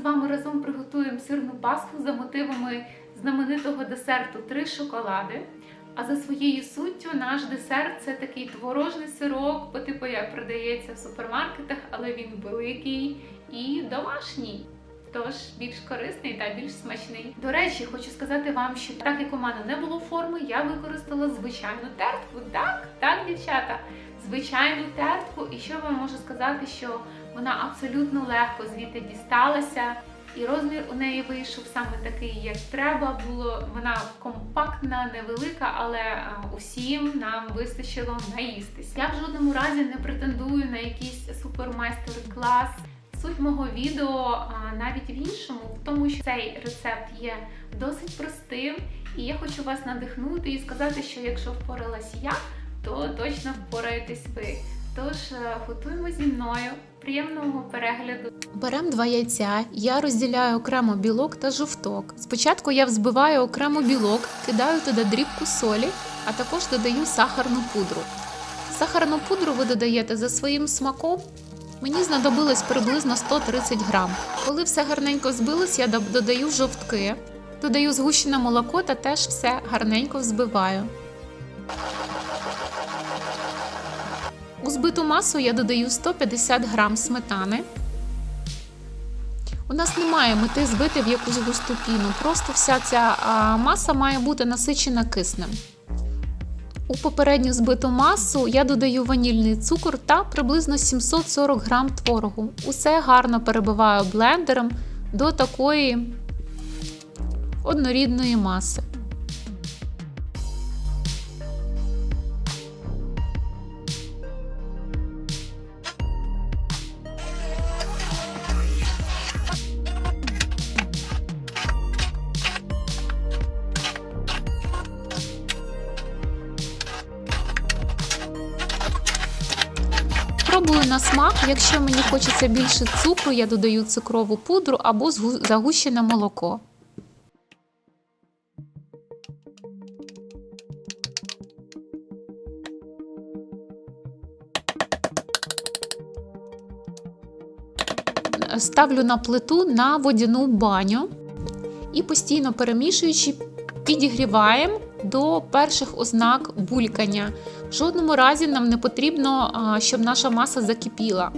з вами разом приготуємо сирну пасху за мотивами знаменитого десерту Три шоколади. А за своєю суттю наш десерт це такий творожний сирок, по типу як продається в супермаркетах, але він великий і домашній. Тож більш корисний та більш смачний. До речі, хочу сказати вам, що так як у мене не було форми, я використала звичайну тертку. Так, так, дівчата, звичайну тертку. І що вам можу сказати, що вона абсолютно легко звідти дісталася. І розмір у неї вийшов саме такий, як треба було. Вона компактна, невелика, але е, усім нам вистачило наїстись. Я в жодному разі не претендую на якийсь супермайстер-клас. Суть мого відео навіть в іншому, в тому, що цей рецепт є досить простим, і я хочу вас надихнути і сказати, що якщо впоралась я, то точно впораєтесь ви. Тож е, готуємо зі мною. Приємного перегляду. Беремо два яйця, я розділяю окремо білок та жовток. Спочатку я взбиваю окремо білок, кидаю туди дрібку солі, а також додаю сахарну пудру. Сахарну пудру ви додаєте за своїм смаком. Мені знадобилось приблизно 130 грам. Коли все гарненько збилось, я додаю жовтки, додаю згущене молоко та теж все гарненько взбиваю. У збиту масу я додаю 150 грам сметани. У нас немає мети збити в якусь густу піну, просто вся ця маса має бути насичена киснем. У попередню збиту масу я додаю ванільний цукор та приблизно 740 грам творогу. Усе гарно перебиваю блендером до такої однорідної маси. Смак. Якщо мені хочеться більше цукру, я додаю цукрову пудру або загущене молоко. Ставлю на плиту на водяну баню і постійно перемішуючи, підігріваємо до перших ознак булькання. В жодному разі нам не потрібно, щоб наша маса закипіла.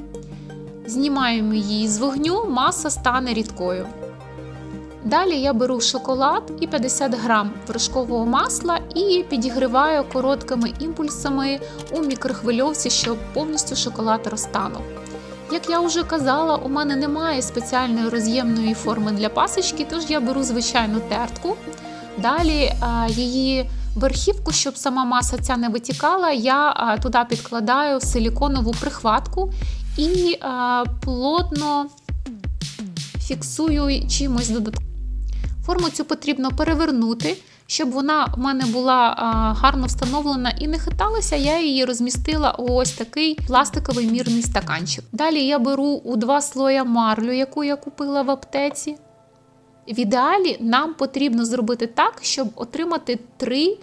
Знімаємо її з вогню, маса стане рідкою. Далі я беру шоколад і 50 грам вершкового масла і підігріваю короткими імпульсами у мікрохвильовці, щоб повністю шоколад розтанув. Як я вже казала, у мене немає спеціальної роз'ємної форми для пасочки, тож я беру звичайну тертку. Далі її верхівку, щоб сама маса ця не витікала, я туди підкладаю силіконову прихватку і плотно фіксую чимось додатковим. Форму цю потрібно перевернути, щоб вона в мене була гарно встановлена і не хиталася. Я її розмістила у ось такий пластиковий мірний стаканчик. Далі я беру у два слоя марлю, яку я купила в аптеці. В ідеалі нам потрібно зробити так, щоб отримати три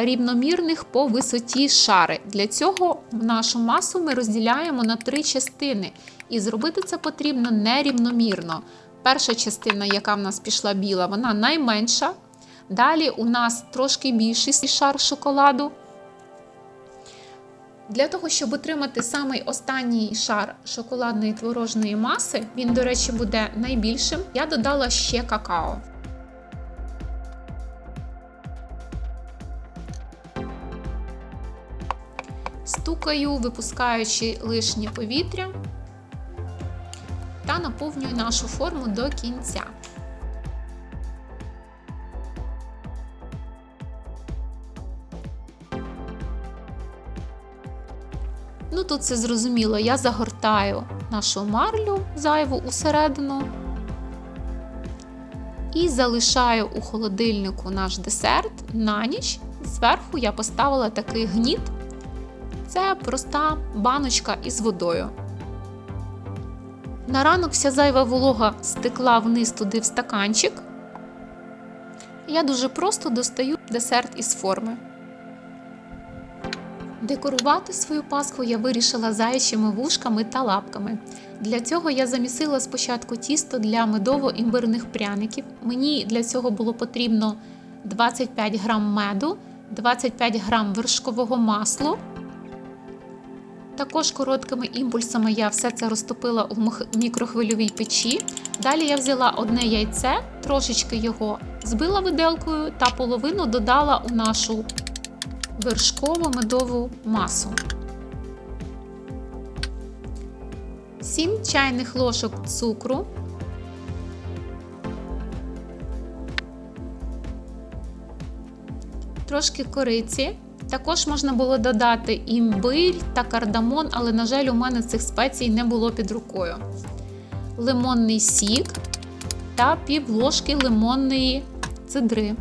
рівномірних по висоті шари. Для цього нашу масу ми розділяємо на три частини, і зробити це потрібно нерівномірно. Перша частина, яка в нас пішла біла, вона найменша. Далі у нас трошки більший шар шоколаду. Для того, щоб отримати самий останній шар шоколадної творожної маси, він, до речі, буде найбільшим, я додала ще какао. Стукаю, випускаючи лишнє повітря та наповнюю нашу форму до кінця. Ну, тут все зрозуміло, я загортаю нашу марлю зайву усередину і залишаю у холодильнику наш десерт на ніч. Зверху я поставила такий гніт. Це проста баночка із водою. На ранок вся зайва волога стекла вниз туди в стаканчик. Я дуже просто достаю десерт із форми. Декорувати свою пасху я вирішила заячими вушками та лапками. Для цього я замісила спочатку тісто для медово-імбирних пряників. Мені для цього було потрібно 25 грам меду, 25 грам вершкового масла. Також короткими імпульсами я все це розтопила у мікрохвильовій печі. Далі я взяла одне яйце, трошечки його збила виделкою та половину додала у нашу вершкову медову масу. 7 чайних ложок цукру. Трошки кориці. Також можна було додати імбирь та кардамон, але, на жаль, у мене цих спецій не було під рукою. Лимонний сік та пів ложки лимонної цидри.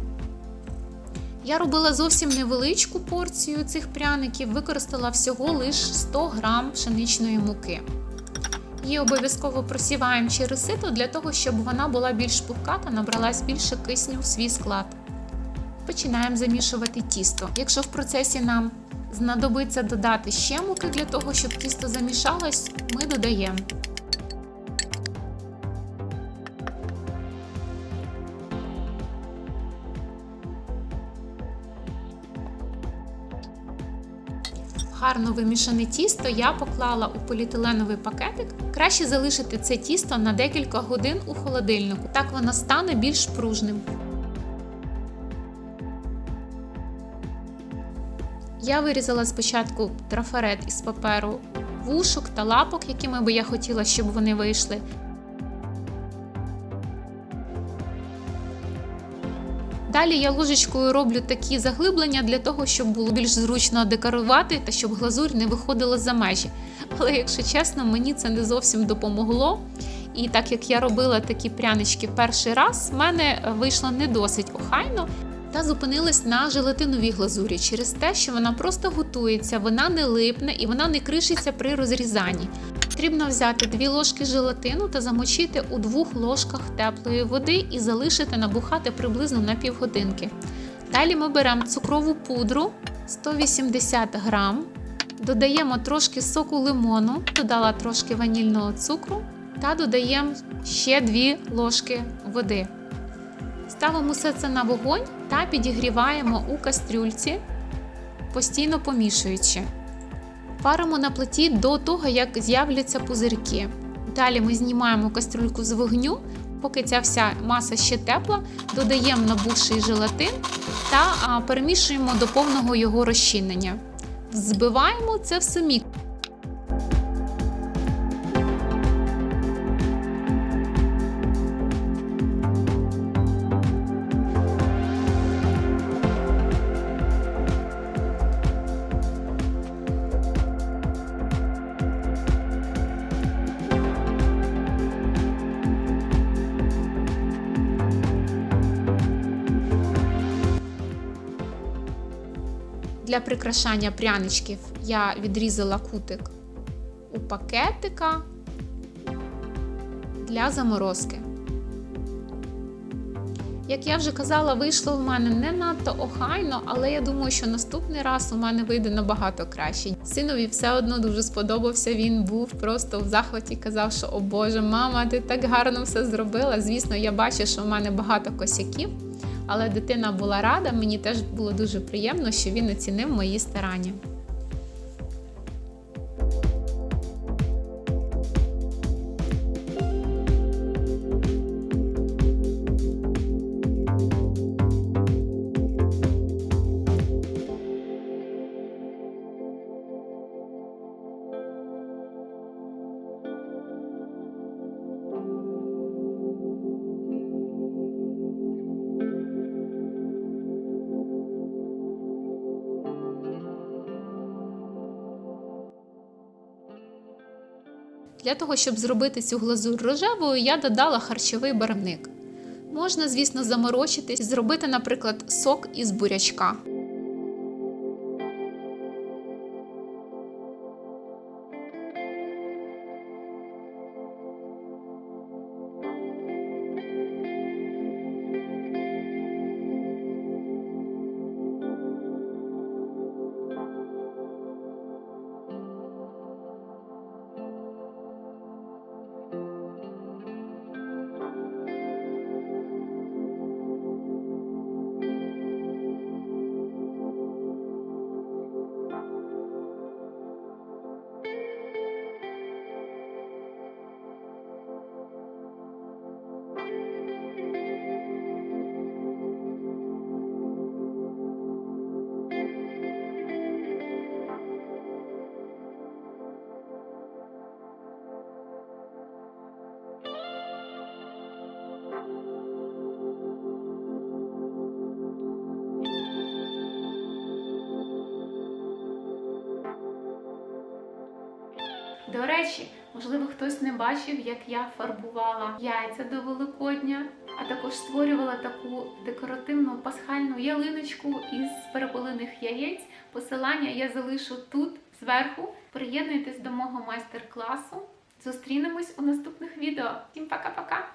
Я робила зовсім невеличку порцію цих пряників, використала всього лише 100 грам пшеничної муки. Її обов'язково просіваємо через сито для того, щоб вона була більш пухка та набралась більше кисню в свій склад. Починаємо замішувати тісто. Якщо в процесі нам знадобиться додати ще муки для того, щоб тісто замішалось, ми додаємо. Гарно вимішане тісто я поклала у поліетиленовий пакетик. Краще залишити це тісто на декілька годин у холодильнику. Так воно стане більш пружним. Я вирізала спочатку трафарет із паперу вушок та лапок, якими би я хотіла, щоб вони вийшли. Далі я ложечкою роблю такі заглиблення для того, щоб було більш зручно декорувати та щоб глазурь не виходила за межі. Але, якщо чесно, мені це не зовсім допомогло. І так як я робила такі прянички перший раз, в мене вийшло не досить охайно та зупинилась на желатиновій глазурі через те, що вона просто готується, вона не липне і вона не кришиться при розрізанні. Потрібно взяти 2 ложки желатину та замочити у двох ложках теплої води і залишити набухати приблизно на півгодинки. Далі ми беремо цукрову пудру 180 грам, додаємо трошки соку лимону, додала трошки ванільного цукру та додаємо ще 2 ложки води. Ставимо все це на вогонь та підігріваємо у кастрюльці, постійно помішуючи. Варимо на плиті до того, як з'являться пузирки. Далі ми знімаємо кастрюльку з вогню, поки ця вся маса ще тепла, додаємо набувший желатин та перемішуємо до повного його розчинення. Збиваємо це все мік. Для прикрашання пряничків я відрізала кутик у пакетика для заморозки. Як я вже казала, вийшло в мене не надто охайно, але я думаю, що наступний раз у мене вийде набагато краще. Синові все одно дуже сподобався. Він був просто в захваті, казав, що о Боже, мама, ти так гарно все зробила. Звісно, я бачу, що в мене багато косяків. Але дитина була рада, мені теж було дуже приємно, що він оцінив мої старання. Для того, щоб зробити цю глазур рожевою, я додала харчовий барвник. Можна, звісно, заморочитись, зробити, наприклад, сок із бурячка. До речі, можливо, хтось не бачив, як я фарбувала яйця до Великодня, а також створювала таку декоративну пасхальну ялиночку із переполених яєць. Посилання я залишу тут зверху. Приєднуйтесь до мого майстер-класу. Зустрінемось у наступних відео. Всім пока-пока!